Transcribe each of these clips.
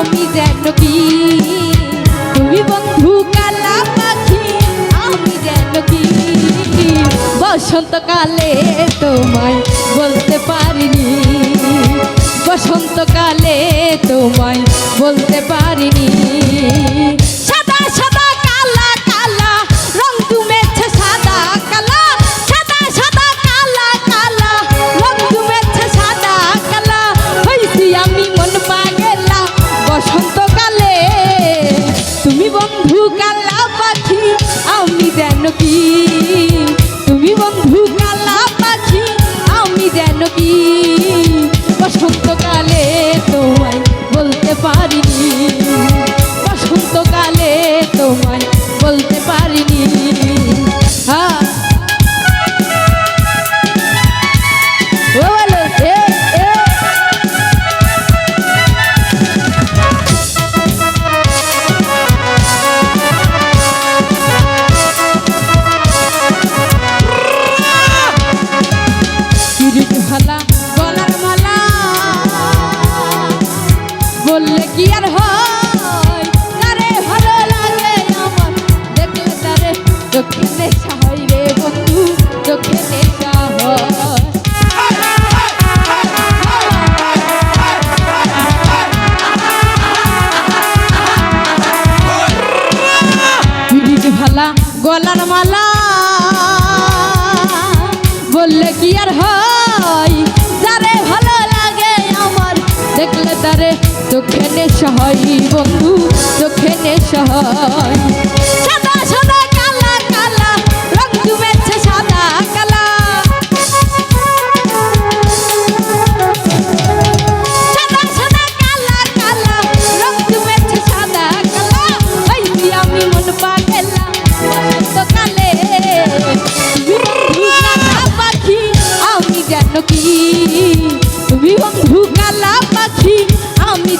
আমি যেন কি? বন্ধু যেন কি? বসন্তকালে তোমায় বলতে পারিনি। বসন্তকালে তোমায় বলতে পারিনি। আমি বললে কি আর হয়? তারে ভালো লাগে আমার? দেখলে তারে চোখে নেশা হয় রে বন্ধু, চোখে নেশা হয়। গলার মালা। বললে কি আর হয়? যারে ভালো লাগে আমার, দেখলে তারে চোখে নেশা বন্ধু চোখে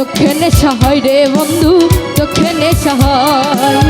চোখে নেশা হয় রে বন্ধু চোখে নেশা হয়।